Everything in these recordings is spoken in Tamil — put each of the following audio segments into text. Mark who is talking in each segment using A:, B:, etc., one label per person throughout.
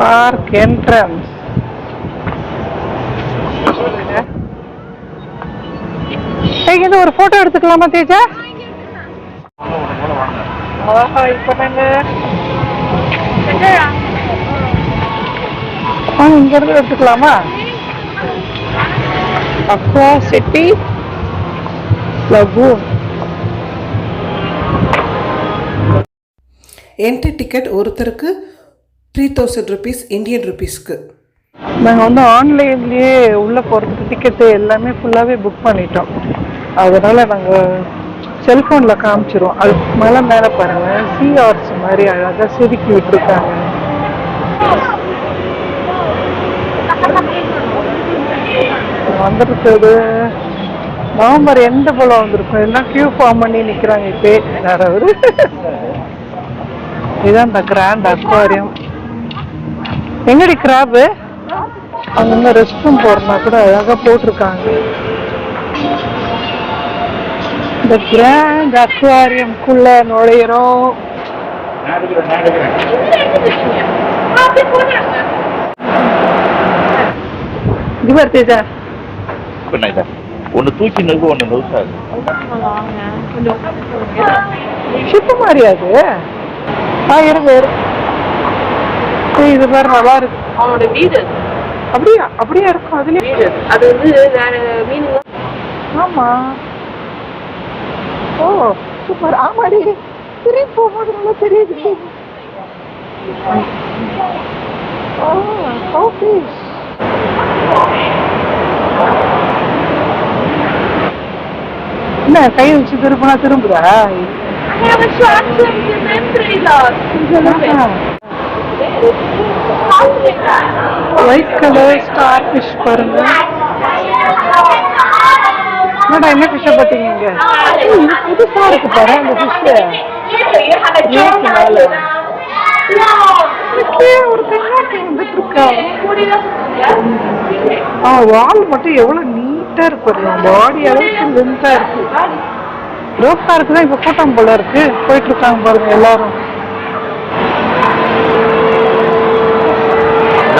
A: பார்க் என்ட்ரன்ஸ் இங்க ஒரு போட்டோ எடுத்துக்கலாமா தேஜா. இங்க இருந்து எடுத்துக்கலாமா? Aqua City Lagoon
B: entry ticket ஒருத்தருக்கு த்ரீ தௌசண்ட் ருபீஸ் இந்தியன் ருபீஸ்க்கு
A: நாங்கள் வந்து ஆன்லைன்லேயே உள்ளே போகிறது டிக்கெட்டு எல்லாமே ஃபுல்லாகவே புக் பண்ணிட்டோம். அதனால் நாங்கள் செல்ஃபோனில் காமிச்சிரும் அது மேலே மேலே பாருங்கள் சி ஆர்ஸ் மாதிரி அழகாக செதுக்கி விட்டுருக்காங்க. வந்துருக்குது நவம்பர் எந்த போல வந்திருக்கும். எல்லாம் கியூ ஃபார்ம் பண்ணி நிற்கிறாங்க இப்போ யாராவது ஒரு இதுதான் இந்த கிராண்ட் அக்வாரியம் எங்கடி கிராபு அவங்க இன்னும் ரெஸ்ட் ரூம் போறனா கூட அழகா போட்டிருக்காங்க. இந்த கிராண்ட் அக்வாரியம்குள்ள நுழையிறோம். இவர் தேஜா.
C: ஒன்று தூக்கி நெருப்பு ஒன்று நெருசாது
A: ஷிப்பு மாதிரி அது. ஆ இருங்க இரு. இது பாரு நல்லா இருக்கு.
D: அவனோட வீடு
A: அப்படியா? அப்படியே இருக்கும். அதுலயே
D: வீடு அது. வந்து வேற மீன்
A: ஆமா. Oh super. ஆமாடி. திரும்பி போகும்போது நல்லா தெரியுது. ஓ ஓகே என்ன கை வச்சு திருப்பினா திரும்புதா? ஒயிட் கலர் ஸ்டார் ஃபிஷ் பாருங்க. என்னடா என்ன ஃபிஷ்ஷை பார்த்தீங்க இது புதுசா இருக்கு பாரு அந்த ஃபிஷ் ஒரு கண்ணாடி வந்துட்டு இருக்கா ஆ வால் மட்டும் எவ்வளவு நீட்டா இருக்கு பாடி அளவுக்கு லென்த்தா இருக்கு. ரோப் பார்க்கு தான் இப்ப கூட்டம் போல இருக்கு. போயிட்டு இருக்காங்க பாருங்க எல்லாரும்.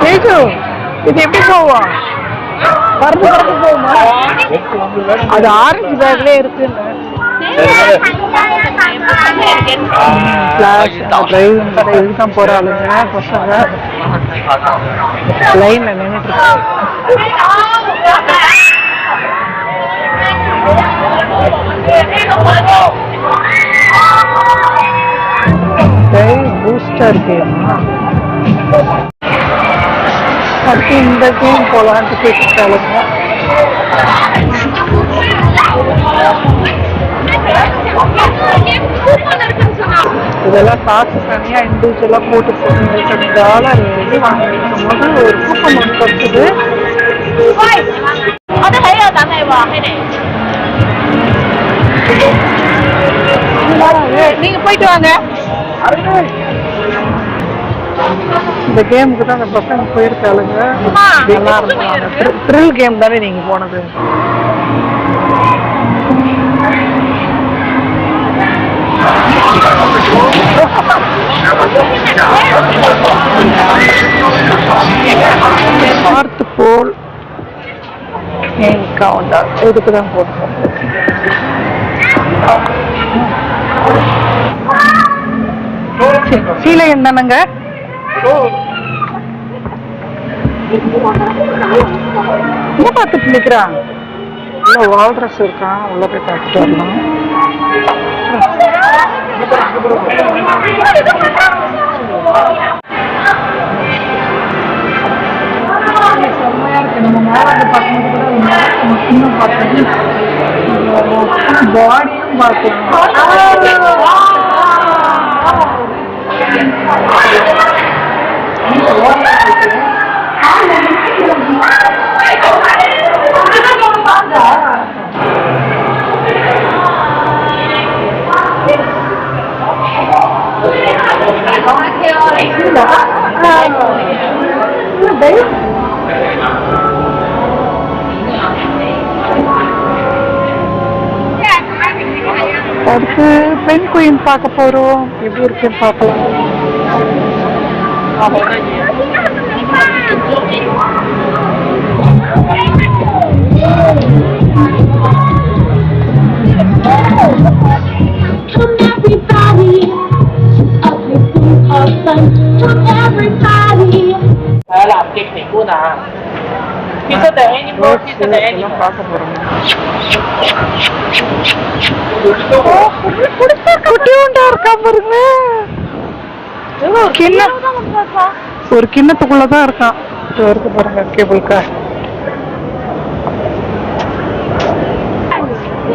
A: தேஜு இது எப்படி போவோம் பறந்து பறந்து போகுமா? அது ஆரஞ்சு பேக்லயே இருக்கு கிளாஸ் டிரைவிங் போற ஆளுங்க. பசங்க? லைன்ல நின்றுட்டு இருக்காங்க பூஸ்டர் கேமா அடுத்து இந்த கேம் போலான்ட்டு கேட்டுட்டாளுங்க இதெல்லாம் காசு தனியாக இண்டிவிஜுவலாக போட்டு போட்டு டாலர் எழுதி போது ஒரு கூப்பன் ஒன்று கொடுத்தது. நீங்க போயிட்டு வாங்க. இந்த கேமுக்கு தான் அந்த பசங்க போயிருக்காளுங்க. நல்லா இருக்கும். த்ரில் கேம் தானே நீங்க போனது? நார்த் போல் என்கவுண்டர் இதுக்கு தான் போட்டோம். சீலை என்னங்க? என்ன பார்த்துட்டு நிற்கிறான் உள்ள வால்ட்ரஸ் இருக்கான் உள்ள போய் பார்த்துட்டு வரலாம் பாடியும் பார்க்கலாம் அடுத்து பெண் குயின் பார்க்க போறோம் எப்படி இருக்குன்னு பார்க்கலாம் हाँ होता ही है
E: Come everybody, up your food of fun. Come everybody.
F: Well, I'm taking it now. He's at the animal. He's at the animal.
A: Oh, what is that? What do you want to come with me? கிண்ணம் ஒரு கிண்ணத்துக்குள்ளதான் இருக்கான். வருது பாருங்க கேபிள் கார்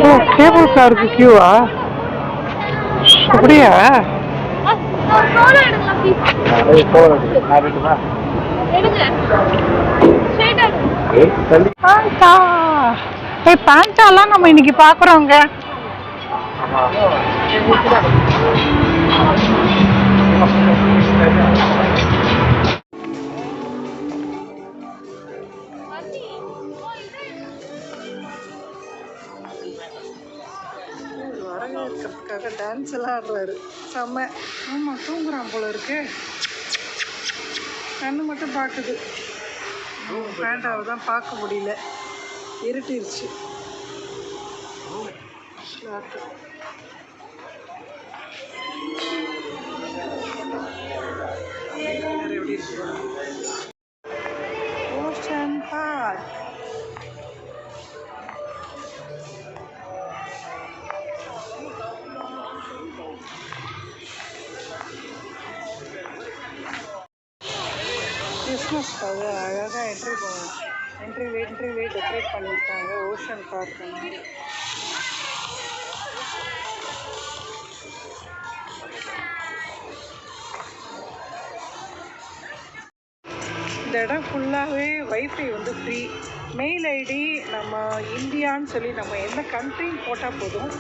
A: ஓ கேபிள் காருக்கு கியூவா அப்படியா? பாண்டாலாம் நம்ம இன்னைக்கு பாக்குறோங்க. வரவேற்கிறதுக்காக டான்ஸ் எல்லாம் ஆடுறாரு. செம்ம. ஆமாம் தூங்குறான் போல இருக்கு. கண்ணு மட்டும் பார்க்குது. பேண்டாவை தான் பார்க்க முடியல. இருட்டிருச்சு. டாக்டர். கிறிஸ்மஸ்க்காக அழகாக entry entry entry way decorate பண்ணியிருக்காங்க ஓஷன் பார்க்குன்னு இந்த இடம் ஃபுல்லாகவே வைஃபை வந்து ஃப்ரீ மெயில் ஐடி நம்ம இந்தியான்னு சொல்லி நம்ம எந்த கண்ட்ரின்னு போட்டால் போதும்.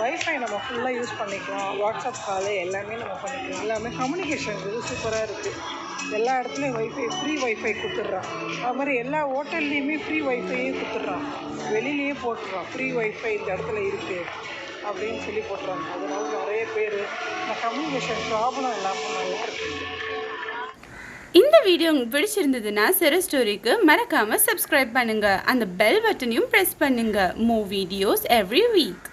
A: வைஃபை நம்ம ஃபுல்லாக யூஸ் பண்ணிக்கலாம். வாட்ஸ்அப் காலு எல்லாமே நம்ம பண்ணிக்கலாம். எல்லாமே கம்யூனிகேஷன் வந்து சூப்பராக இருக்குது எல்லா இடத்துலையும் ஒய்ஃபை ஃப்ரீ வைஃபை கொடுத்துட்றான். அது மாதிரி எல்லா ஹோட்டல்லையுமே ஃப்ரீ ஒய்ஃபையும் கொடுத்துட்றான். வெளியிலேயே போட்டுறான் ஃப்ரீ வைஃபை இந்த இடத்துல இருக்குது அப்படின்னு சொல்லி போட்டுறாங்க அதனால நிறைய பேர் இந்த கம்யூனிகேஷன் ப்ராப்ளம் இல்லாமல் நல்லா இருக்குது
G: இந்த வீடியோ உங்களுக்கு பிடிச்சிருந்ததுன்னா சிறு ஸ்டோரிக்கு மறக்காமல் சப்ஸ்கிரைப் பண்ணுங்கள் அந்த பெல் பட்டனையும் ப்ரெஸ் பண்ணுங்கள் மூ வீடியோஸ் எவ்ரி வீக்